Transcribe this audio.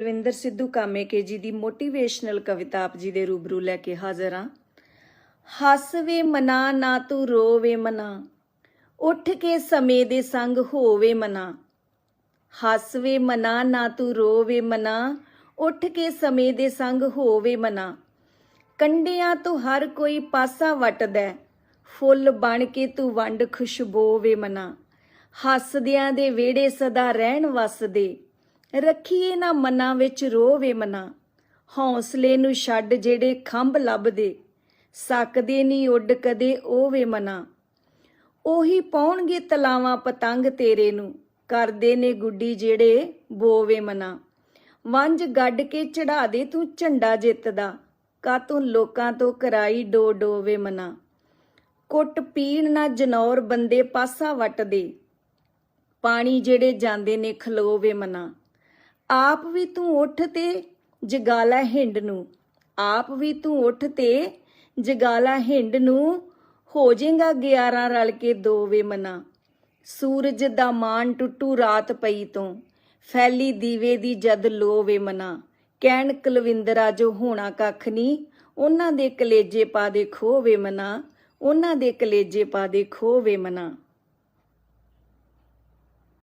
ਰਵਿੰਦਰ ਸਿੱਧੂ ਕਾਮੇਕੇ ਜੀ ਦੀ ਮੋਟੀਵੇਸ਼ਨਲ ਕਵਿਤਾ ਆਪ ਜੀ ਦੇ ਰੂਬਰੂ ਲੈ ਕੇ ਹਾਜ਼ਰ ਹਾਂ। ਹੱਸ ਵੇ ਮਨਾ, ਨਾ ਤੂੰ ਰੋਵੇ ਮਨਾ। ਉੱਠ ਕੇ ਸਮੇਂ ਦੇ ਸੰਗ ਹੋਵੇ ਮਨਾ। ਹੱਸ ਵੇ ਮਨਾ, ਨਾ ਤੂੰ ਰੋਵੇ ਮਨਾ। ਉੱਠ ਕੇ ਸਮੇਂ ਦੇ ਸੰਗ ਹੋਵੇ ਮਨਾ। ਕੰਡਿਆਂ ਤੋਂ ਹਰ ਕੋਈ ਪਾਸਾ ਵਟਦਾ ਫੁੱਲ ਬਣ ਕੇ ਤੂੰ ਵੰਡ ਖੁਸ਼ਬੋ ਵੇ ਮਨਾ। ਹੱਸਦਿਆਂ ਦੇ ਵਿਹੜੇ ਸਦਾ ਰਹਿਣ ਵਸਦੇ। ਰੱਖੀਏ ਨਾ ਮਨਾਂ ਵਿੱਚ ਰੋਵੇ ਮਨਾ। ਹੌਸਲੇ ਨੂੰ ਛੱਡ ਜਿਹੜੇ ਖੰਭ ਲੱਭਦੇ, ਸਕਦੇ ਨਹੀਂ ਉੱਡ ਕਦੇ ਉਹ ਵੇ ਮਨਾ। ਉਹੀ ਪਾਉਣਗੇ ਤਲਾਵਾਂ ਪਤੰਗ ਤੇਰੇ ਨੂੰ, ਕਰਦੇ ਨੇ ਗੁੱਡੀ ਜਿਹੜੇ ਬੋਵੇ ਮਨਾ। ਵੰਜ ਗੱਡ ਕੇ ਚੜਾ ਦੇ ਤੂੰ ਝੰਡਾ ਜਿੱਤਦਾ, ਕਾ ਤੂੰ ਲੋਕਾਂ ਤੋਂ ਕਰਾਈ ਡੋ ਡੋਵੇ ਮਨਾ। ਕੁੱਟ ਪੀਣ ਨਾ ਜਨੌਰ ਬੰਦੇ ਪਾਸਾ ਵਟਦੇ, ਪਾਣੀ ਜਿਹੜੇ ਜਾਂਦੇ ਨੇ ਖਲੋਵੇ ਮਨਾ। ਆਪ ਵੀ ਤੂੰ ਉੱਠ ਤੇ ਜਗਾਲਾ ਹਿੰਡ ਨੂੰ। ਆਪ ਵੀ ਤੂੰ ਉੱਠ ਤੇ ਜਗਾਲਾ ਹਿੰਡ ਨੂੰ। ਹੋ ਜਾਏਗਾ 11 ਰਲ ਕੇ ਦੋ ਵੇ ਮਨਾ। ਸੂਰਜ ਦਾ ਮਾਨ ਟੁੱਟੂ ਰਾਤ ਪਈ ਤੋਂ। ਫੈਲੀ ਦੀਵੇ ਦੀ ਜਦ ਲੋ ਵੇ ਮਨਾ। ਕਹਿਣ ਕੁਲਵਿੰਦਰਾ ਜੋ ਹੋਣਾ ਕੱਖ ਨਹੀਂ ਉਹਨਾਂ ਦੇ ਕਲੇਜੇ ਪਾ ਦੇ ਖੋਵੇ ਮਨਾ। ਉਹਨਾਂ ਦੇ ਕਲੇਜੇ ਪਾ ਦੇ ਖੋਵੇ ਮਨਾ।